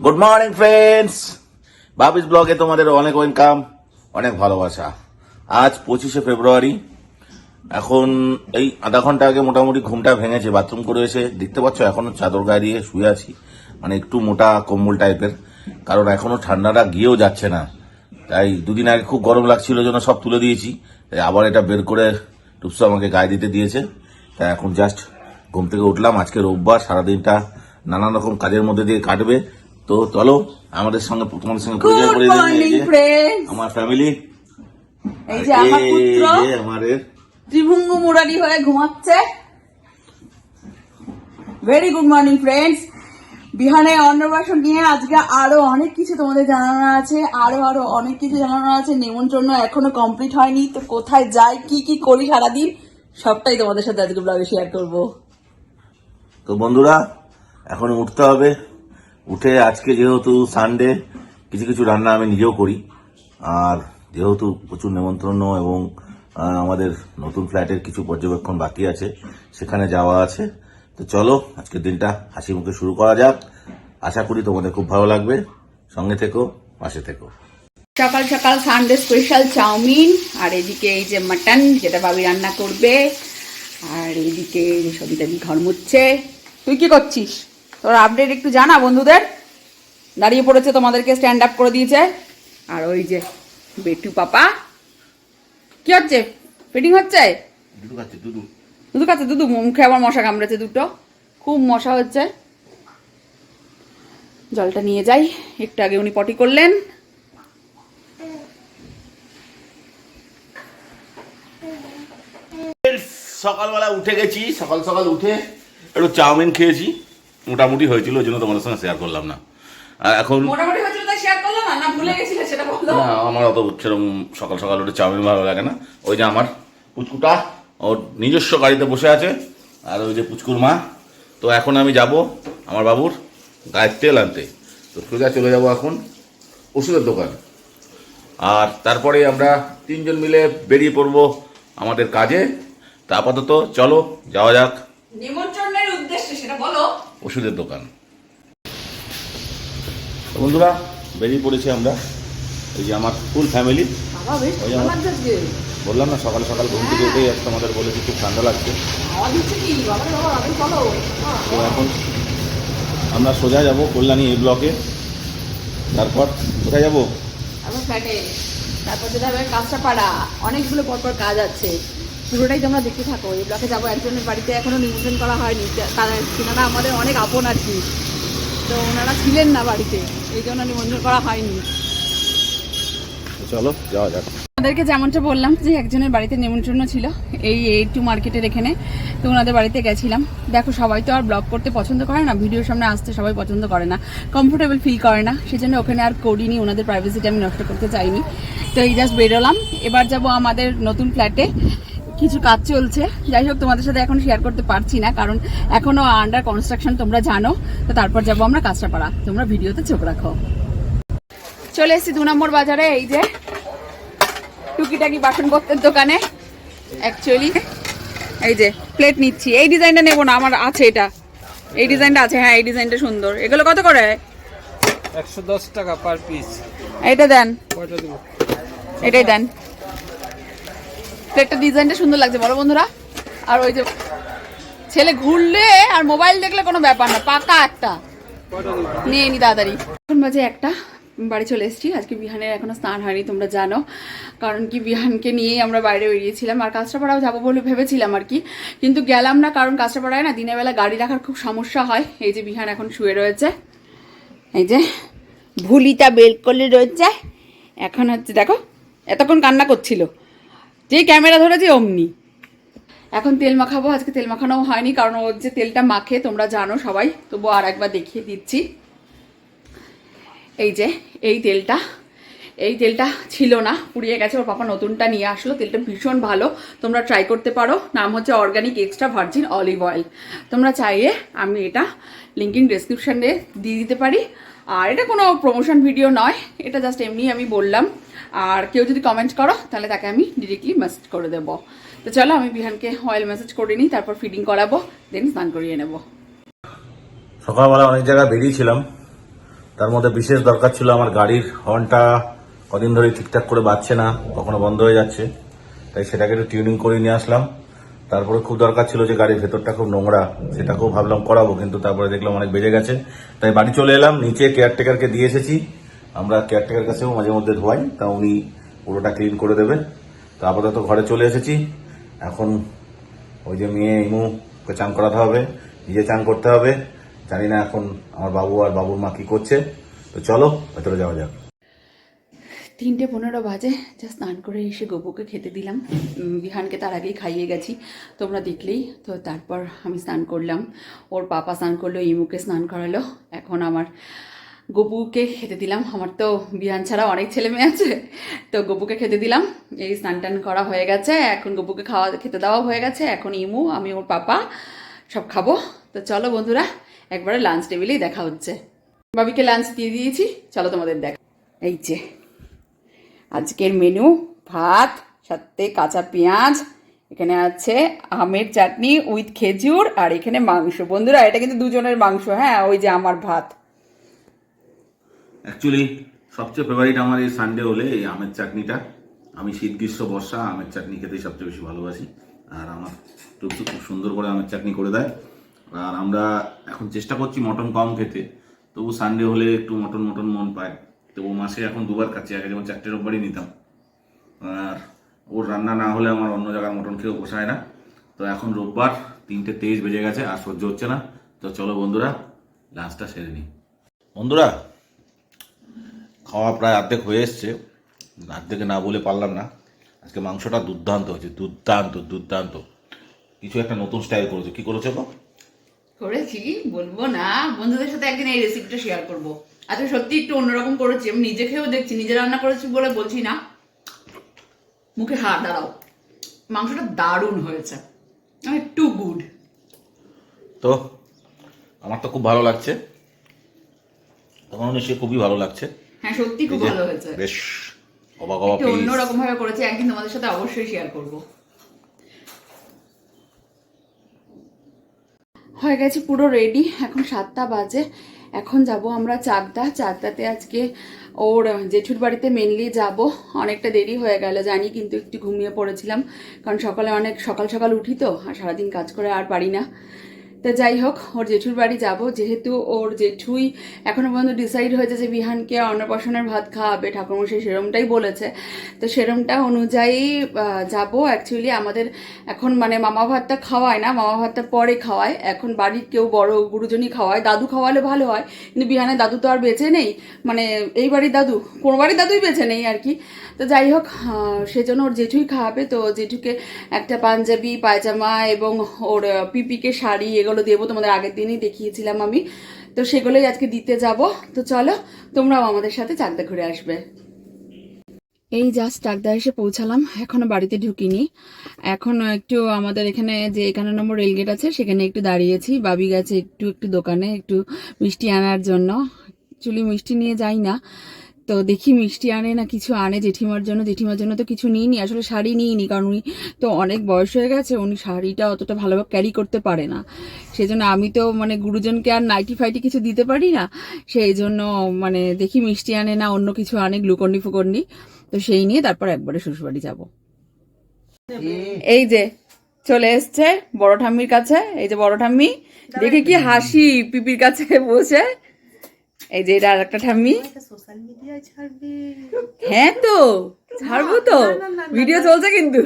Good morning friends বাবিস ব্লগে তোমাদের অনেক ওয়েলকাম অনেক ভালোবাসা। আজ পঁচিশে ফেব্রুয়ারি। এখন এই আধা ঘণ্টা আগে মোটামুটি ঘুমটা ভেঙেছে বাথরুম করে এসে দেখতে পাচ্ছ, এখনও চাদর গায়ে দিয়ে শুয়ে আছি। মানে একটু মোটা কম্বল টাইপের কারণ এখনও ঠান্ডাটা গিয়েও যাচ্ছে না। তাই দুদিন আগে খুব গরম লাগছিল জন্য সব তুলে দিয়েছি। তাই আবার এটা বের করে টুপসু আমাকে গায়ে দিতে দিয়েছে। তাই এখন জাস্ট ঘুম থেকে উঠলাম। আজকে রোববার, সারাদিনটা নানান রকম কাজের মধ্যে দিয়ে কাটবে। তো চলো আমাদের সঙ্গে তোমাদের সঙ্গে পরিচয় করে আমার ফ্যামিলি এই যে আমার পুত্র। আমাদের। ত্রিভঙ্গ মুরারি হয়ে ঘুমাচ্ছে। ভেরি গুড মর্নিং ফ্রেন্ডস বিহানে অন্নপ্রাশন নিয়ে আজকে আরও অনেক কিছু তোমাদের জানানো আছে আরও আরও অনেক কিছু জানানো আছে। নিমন্ত্রণ এখনও কমপ্লিট হয়নি তো কোথায় যাই কি কি করি সারাদিন সবটাই তোমাদের সাথে আজকে ব্লগে শেয়ার করব। তো বন্ধুরা এখন উঠতে হবে। উঠে আজকে যেহেতু সানডে কিছু কিছু রান্না আমি নিজেও করি। আর যেহেতু প্রচুর নেমন্ত্রণ এবং আমাদের নতুন ফ্ল্যাটের কিছু পর্যবেক্ষণ বাকি আছে, সেখানে যাওয়া আছে। তো চলো, আজকের দিনটা হাসি মুখে শুরু করা যাক। আশা করি তোমাদের খুব ভালো লাগবে। সঙ্গে থেকো, পাশে থেকো। সকাল সকাল সানডে স্পেশাল চাউমিন, আর এদিকে এই যে মাটন যেটা ভাবি রান্না করবে, আর এদিকে সবিতা ঘর মুচ্ছে তুই কি করছিস? তোর আপডেট একটু জানা বন্ধুদের? দাঁড়িয়ে পড়েছে তোমাদেরকে স্ট্যান্ড আপ করে দিয়েছে। আর ওই যে বেটু পাপা। কি হচ্ছে? ফিটিং হচ্ছে? খাচ্ছে দুধু কাছে দুধু মুখে আবার মশা কামড়েছে দুটো। খুব মশা হচ্ছে। জলটা নিয়ে যাই। একটু আগে উনি পটি করলেন। সকালবেলা উঠে গেছি। সকাল সকাল উঠে একটু চাউমিন খেয়েছি। মোটামুটি হয়েছিল ওই জন্য তোমাদের সঙ্গে শেয়ার করলাম না। আর এখন মোটামুটি হচ্ছিল তাই শেয়ার করল না? না ভুলে গেছিলে সেটা বলো। না আমার অত সেরকম সকাল সকাল উঠে চাউমিন ভালো লাগে না। ওই যে আমার পুচকুটা ওর নিজস্ব গাড়িতে বসে আছে আর ওই যে পুচকুর মা। তো এখন আমি যাব আমার বাবুর গায়ের তেল আনতে। তো সোজা চলে যাব এখন ওষুধের দোকান। আর তারপরে আমরা তিনজন মিলে বেরিয়ে পড়ব আমাদের কাজে। তা আপাতত চলো যাওয়া যাক। নিমন্ত্রণের উদ্দেশ্যে সেটা বলো। ওষুধের দোকান। বন্ধুরা বেরিয়ে পড়েছি আমরা। এই যে আমার ফুল ফ্যামিলি ওই আমার- বললাম না সকাল সকাল ঘুম থেকে উঠেই আজকে আমাদের বলেছি খুব ঠান্ডা লাগছে। তো এখন আমরা সোজা যাব কল্যাণী এই ব্লকে তারপর কোথায় যাব? তারপর ফ্ল্যাটে তারপর যেতে হবে কাজটা পাড়া অনেকগুলো পরপর কাজ আছে। পুরোটাই তোমরা দেখতে থাকো। এই ব্লকে যাব একজনের বাড়িতে এখনও নিমন্ত্রণ করা হয়নি। তারা তিনারা আমাদের অনেক আপন আর কি। তো ওনারা ছিলেন না বাড়িতে এই জন্য নিমন্ত্রণ করা হয়নি। চলো যাওয়া যাক। আমাদেরকে যেমনটা বললাম যে একজনের বাড়িতে নিমন্ত্রণ ছিল এই এই টু মার্কেটের এখানে। তো ওনাদের বাড়িতে গেছিলাম। দেখো সবাই তো আর ব্লগ করতে পছন্দ করে না ভিডিওর সামনে আসতে সবাই পছন্দ করে না কমফোর্টেবল ফিল করে না। সেজন্য ওখানে আর করিনি ওনাদের প্রাইভেসিটা আমি নষ্ট করতে চাইনি। তো এই জাস্ট বেরোলাম। এবার যাব আমাদের নতুন ফ্ল্যাটে কিছু কাজ চলছে। যাই হোক তোমাদের সাথে এখন শেয়ার করতে পারছি না কারণ এখনও আন্ডার কনস্ট্রাকশন তোমরা জানো। তো তারপর যাব আমরা কাজটা পাড়া তোমরা ভিডিওতে চোখ রাখো। চলে এসেছি দু নম্বর বাজারে এই যে টুকিটাকি বাসনপত্রের দোকানে। অ্যাকচুয়ালি এই যে প্লেট নিচ্ছি। এই ডিজাইনটা নেব না আমার আছে এটা। এই ডিজাইনটা আছে হ্যাঁ এই ডিজাইনটা সুন্দর। এগুলো কত করে? একশো দশ টাকা পার পিস এটা দেন। এটাই দেন। প্লেটটা ডিজাইনটা সুন্দর লাগছে বলো বন্ধুরা। আর ওই যে ছেলে ঘুরলে আর মোবাইল দেখলে কোনো ব্যাপার না, পাকা একটা। নিয়ে নি তাড়াতাড়ি। এখন বাজে একটা, বাড়ি চলে এসেছি। আজকে বিহানের এখনও স্নান হয়নি, তোমরা জানো। কারণ কি, বিহানকে নিয়েই আমরা বাইরে বেরিয়েছিলাম। আর কাঁচরাপাড়াও যাব বলে ভেবেছিলাম আর কি। কিন্তু গেলাম না, কারণ কাঁচরাপাড়ায় না দিনের বেলা গাড়ি রাখার খুব সমস্যা হয়। এই যে বিহান এখন শুয়ে রয়েছে। এই যে ভুলিটা বের করলে রয়েছে। এখন হচ্ছে, দেখো, এতক্ষণ কান্না করছিল। যেই ক্যামেরা ধরেছি, অমনি। এখন তেল মাখাবো, আজকে তেল মাখানো হয়নি, কারণ ওর যে তেলটা মাখে, তোমরা জানো সবাই, তবু আর একবার দেখিয়ে দিচ্ছি। এই যে, এই তেলটা এই তেলটা ছিল না, পুড়িয়ে গেছে, ওর পাপা নতুনটা নিয়ে আসলো, তেলটা ভীষণ ভালো, তোমরা ট্রাই করতে পারো, নাম হচ্ছে organic extra virgin olive oil তোমরা চাইলে আমি এটা লিঙ্কিং ডেসক্রিপশানে দিয়ে দিতে পারি। আর এটা কোনো প্রমোশন ভিডিও নয়, এটা জাস্ট এমনি আমি বললাম। আর কেউ যদি কমেন্ট করো, তাহলে তাকে আমি ডিরেক্টলি মেসেজ করে দেবো। তো চলো, আমি বিহানকে অয়েল মেসেজ করে নিই, তারপর ফিডিং করাবো দেন স্নান করিয়ে নেব। সকালবেলা অনেক জায়গায় বেরিয়েছিলাম। তার মধ্যে বিশেষ দরকার ছিল আমার গাড়ির হর্নটা কদিন ধরে ঠিকঠাক করে বাজছে না, কখনো বন্ধ হয়ে যাচ্ছে। তাই সেটাকে একটু টিউনিং করে নিয়ে আসলাম। তারপরে খুব দরকার ছিল যে গাড়ির ভেতরটা খুব নোংরা সেটাকেও ভাবলাম করাবো, কিন্তু তারপরে দেখলাম অনেক বেজে গেছে। তাই বাড়ি চলে এলাম, নিচে কেয়ারটেকারকে দিয়ে এসেছি। আমরা কেয়ারটেকার কাছেও মাঝে মধ্যে ধোয়াই, তা উনি পুরোটা ক্লিন করে দেবেন। তো আপাতত ঘরে চলে এসেছি। এখন ওই যে মেয়ে ইমুকে চান করাতে হবে, নিজে চান করতে হবে। জানি না এখন আমার বাবু আর বাবুর মা কি করছে। তো চলো, ভেতরে যাওয়া যাক। তিনটে পনেরো বাজে যা স্নান করে এসে গোপুকে খেতে দিলাম। বিহানকে তার আগেই খাইয়ে গেছি, তোমরা দেখলেই। তো তারপর আমি স্নান করলাম। ওর পাপা স্নান করল, ইমুকে স্নান করালো। এখন আমার গপুকে খেতে দিলাম। আমার তো বিহান ছাড়া অনেক ছেলে মেয়ে আছে। তো গপুকে খেতে দিলাম। এই স্নান টান করা হয়ে গেছে। এখন গপুকে খাওয়া, খেতে দেওয়া হয়ে গেছে। এখন ইমু, আমি ওর পাপা, সব খাব। তো চলো বন্ধুরা, একবারে লাঞ্চ টেবিলেই দেখা হচ্ছে। বাবিকে লাঞ্চ দিয়ে দিয়েছি। চলো তোমাদের দেখা। এই যে আজকের মেনু ভাত, সাথে কাঁচা পেঁয়াজ, এখানে আছে আমের চাটনি উইথ খেজুর, আর এখানে মাংস। বন্ধুরা, এটা কিন্তু দুজনের মাংস হ্যাঁ? ওই যে আমার ভাত। অ্যাকচুয়ালি সবচেয়ে ফেভারিট আমার এই সানডে হলে এই আমের চাটনিটা। আমি শীত গ্রীষ্ম, বর্ষা, আমের চাটনি খেতেই সবচেয়ে বেশি ভালোবাসি। আর আমার টুকটু খুব সুন্দর করে আমের চাটনি করে দেয়। আর আমরা এখন চেষ্টা করছি মটন কম খেতে। তবু সানডে হলে একটু মটন মটন মন পায়। তবু মাসে এখন দুবার খাচ্ছি। আগে যেমন চারটে রোববারই নিতাম। আর ওর রান্না না হলে আমার অন্য জায়গার মটন খেয়েও পোষায় না। তো এখন রোববার, তিনটে তেইশ বেজে গেছে, আর সহ্য হচ্ছে না। তো চলো বন্ধুরা লাঞ্চটা সেরে নিই। বন্ধুরা, খাওয়া প্রায় অর্ধেক হয়ে এসছে। অর্ধেকে না বলে পারলাম না। আজকে মাংসটা দুর্দান্ত হয়েছে, দুর্দান্ত দুর্দান্ত। কিছু একটা নতুন স্টাইল করেছে। কি করেছে করেছি, বলব না। বন্ধুদের সাথে একদিন এই রেসিপিটা শেয়ার করব। আজকে সত্যি একটু অন্যরকম করেছি। আমি নিজে খেয়েও দেখছি নিজে রান্না করেছি বলে বলছি না। মুখে হাত দাঁড়াও। মাংসটা দারুণ হয়েছে। মানে টু গুড তো আমার তো খুব ভালো লাগছে। তোমার নিশ্চয়ই খুবই ভালো লাগছে। হ্যাঁ সত্যি খুব ভালো হয়েছে। বেশ অবাক অবাক একটু অন্যরকম ভাবে করেছি। একদিন তোমাদের সাথে অবশ্যই শেয়ার করব। হয়ে গেছে পুরো রেডি এখন সাতটা বাজে। এখন যাব আমরা চাকদা। চাকদাতে আজকে ওর জেঠুর বাড়িতে মেনলি যাব। অনেকটা দেরি হয়ে গেল, জানি, কিন্তু একটু ঘুমিয়ে পড়েছিলাম। কারণ সকালে অনেক, সকাল সকাল উঠি তো, আর সারাদিন কাজ করে আর পারি না। তো যাই হোক, ওর জেঠুর বাড়ি যাব। যেহেতু ওর জেঠুই এখনও পর্যন্ত ডিসাইড হয়েছে যে বিহানকে অন্নপ্রাশনের ভাত খাওয়াবে, ঠাকুরমশাই সেরমটাই বলেছে। তো সেরমটা অনুযায়ী যাব। অ্যাকচুয়ালি আমাদের এখন মানে মামা ভাতটা খাওয়ায় না, মামা ভাতটা পরে খাওয়ায়। এখন বাড়ির কেউ বড় গুরুজনই খাওয়ায়। দাদু খাওয়ালে ভালো হয়, কিন্তু বিহানের দাদু তো আর বেঁচে নেই। মানে এই বাড়ির দাদু, কোনো বাড়ির দাদুই বেঁচে নেই আর কি। তো যাই হোক আহ, সেজন্য ওর জেঠুই খাওয়াবে। তো জেঠুকে একটা পাঞ্জাবি পায়জামা এবং ওর পিপিকে শাড়ি এগুলো দেবো। তোমাদের আগের দিনই দেখিয়েছিলাম আমি। তো সেগুলোই আজকে দিতে যাব। তো চলো তোমরাও আমাদের সাথে চাকদা ঘুরে আসবে। এই জাস্ট চাকদা এসে পৌঁছালাম। এখনও বাড়িতে ঢুকিনি। এখন একটু আমাদের এখানে যে একান্ন নম্বর রেলগেট আছে সেখানে একটু দাঁড়িয়েছি। বাবি গেছে একটু একটু দোকানে একটু মিষ্টি আনার জন্য। চুলি মিষ্টি নিয়ে যাই না। তো দেখি মিষ্টি আনে না কিছু আনে, জেঠিমার জন্য জেঠিমার জন্য তো কিছু নিইনি, আসলে শাড়ি নিইনি, কারণ উনি তো অনেক বয়স হয়ে গেছে, উনি শাড়িটা অতটা ভালোভাবে ক্যারি করতে পারে না। সেজন্য আমি তো মানে গুরুজনকে আর নাইটি ফাইটি কিছু দিতে পারি না সেই জন্য মানে দেখি মিষ্টি আনে না, অন্য কিছু আনে গ্লুকন্ডি ফুকন্ডি, তো সেই নিয়ে তারপর একবারে শ্বশুরবাড়ি যাব। এই যে চলে এসছে বড় ঠাম্মির কাছে, এই যে বড় ঠাম্মি, দেখে কি হাসি পিপির কাছে বসে। এই যে এটা আর একটা ঠাম্মি। সোশ্যাল মিডিয়ায় ছাড়বে হ্যাঁ তো ছাড়বো তো ভিডিও চলছে কিন্তু।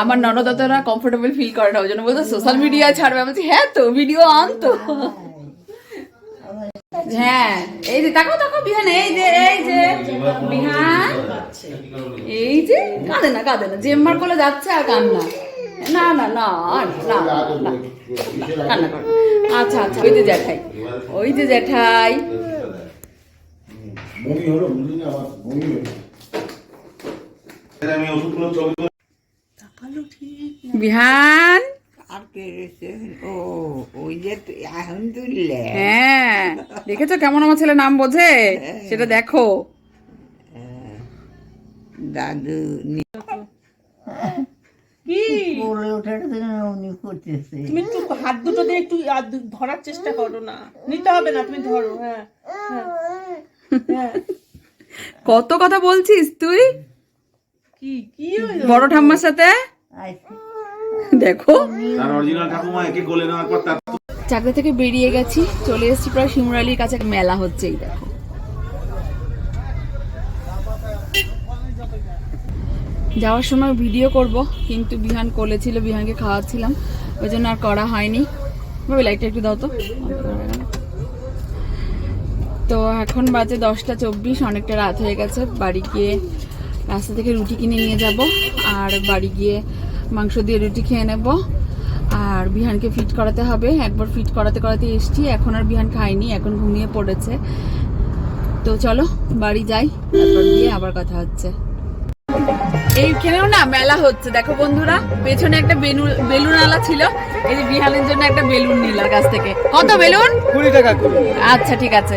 আমার ননদাতরা কমফোর্টেবল ফিল করে না ওই জন্য বলতো সোশ্যাল মিডিয়া ছাড়বে। বলছি হ্যাঁ তো ভিডিও আন তো। হ্যাঁ এই যে তাকাও তাকাও বিহান এই যে এই যে বিহান। এই যে কাঁদে না কাঁদে না জেম্মার কোলে যাচ্ছে আর কান্না। না না না না না। না কান্না আচ্ছা আচ্ছা ওই যে জ্যাঠাই। ওই যে জ্যাঠাই। বমি হলো বুঝলি না বিহান? হ্যাঁ দেখেছ কেমন আমার ছেলে নাম বোঝে? সেটা দেখো। দাদু কি? পড়ে ওঠার উনি করতেছে। তুমি একটু হাত দুটো দিয়ে একটু ধরার চেষ্টা করো না। নিতে হবে না তুমি ধরো হ্যাঁ হ্যাঁ হ্যাঁ। কত কথা বলছিস তুই? কি কি বড় ঠাম্মার সাথে? দেখো। তার অরিজিনাল ঠাকুমা একে কোলে নেওয়ার পর তার চাকরি থেকে বেরিয়ে গেছি চলে এসেছি প্রায় শিমুরালির কাছে মেলা হচ্ছে এই দেখো। যাওয়ার সময় ভিডিও করব, কিন্তু বিহান কোলে ছিল, বিহানকে খাওয়াচ্ছিলাম। ওই জন্য আর করা হয়নি। ভাবি লাইটটা একটু দাও তো। তো এখন বাজে দশটা চব্বিশ, অনেকটা রাত হয়ে গেছে। বাড়ি গিয়ে রাস্তা থেকে রুটি কিনে নিয়ে যাব, আর বাড়ি গিয়ে মাংস দিয়ে রুটি খেয়ে নেব। আর বিহানকে ফিট করাতে হবে। একবার ফিট করাতে করাতে এসছি, এখন আর বিহান খায়নি, এখন ঘুমিয়ে পড়েছে। তো চলো, বাড়ি যাই, তারপর গিয়ে আবার কথা হচ্ছে। এইখানেও না মেলা হচ্ছে। দেখো বন্ধুরা পেছনে একটা বেলুন বেলুন আলা ছিল। এই যে বিহানের জন্য একটা বেলুন নিলার কাছ থেকে। কত বেলুন? কুড়ি টাকা আচ্ছা ঠিক আছে।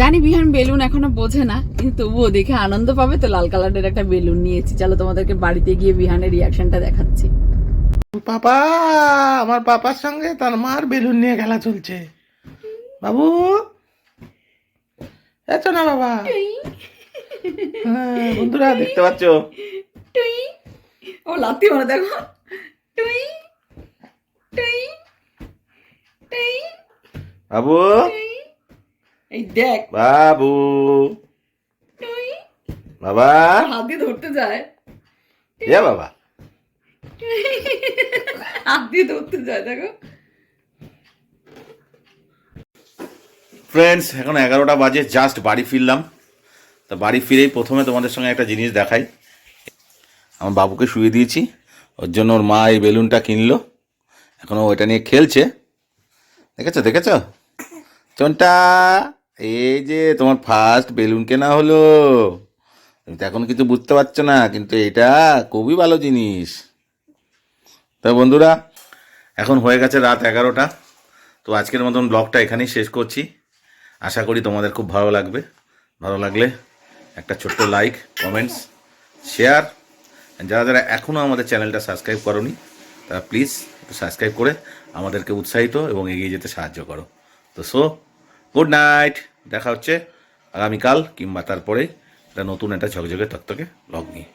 জানি বিহান বেলুন এখনও বোঝে না কিন্তু তবুও দেখে আনন্দ পাবে তো লাল কালারের একটা বেলুন নিয়েছি। চলো তোমাদেরকে বাড়িতে গিয়ে বিহানের রিয়াকশনটা দেখাচ্ছি। পাপা আমার পাপার সঙ্গে তার মার বেলুন নিয়ে খেলা চলছে। বাবু এতো না বাবা। হ্যাঁ, বন্ধুরা দেখতে পাচ্ছ? টুই। ও লাত্তি মারা দেখো। টুই টুই টুই বাবু? এই দেখ। বাবু? টুই। বাবা? হাত দিয়ে ধরতে যায়। এ বাবা। হাত দিয়ে ধরতে যায় দেখো। ফ্রেন্ডস এখন এগারোটা বাজে জাস্ট বাড়ি ফিরলাম। তা বাড়ি ফিরেই প্রথমে তোমাদের সঙ্গে একটা জিনিস দেখাই। আমার বাবুকে শুয়ে দিয়েছি, ওর জন্য ওর মা এই বেলুনটা কিনলো। এখনও ওইটা নিয়ে খেলছে। দেখেছ দেখেছ? চনটা, এই যে তোমার ফার্স্ট বেলুন কেনা হলো। তুমি তো এখন কিছু বুঝতে পারছ না, কিন্তু এটা খুবই ভালো জিনিস। তা বন্ধুরা, এখন হয়ে গেছে রাত এগারোটা। তো আজকের মতন ব্লগটা এখানেই শেষ করছি। আশা করি তোমাদের খুব ভালো লাগবে। ভালো লাগলে একটা ছোট্ট লাইক কমেন্টস শেয়ার যারা যারা এখনও আমাদের চ্যানেলটা সাবস্ক্রাইব করনি, তারা প্লিজ সাবস্ক্রাইব করে আমাদেরকে উৎসাহিত এবং এগিয়ে যেতে সাহায্য করো। তো সো গুড নাইট দেখা হচ্ছে আগামীকাল কিংবা তারপরে একটা নতুন একটা ঝকঝকে তত্ত্বকে লগ নিয়ে।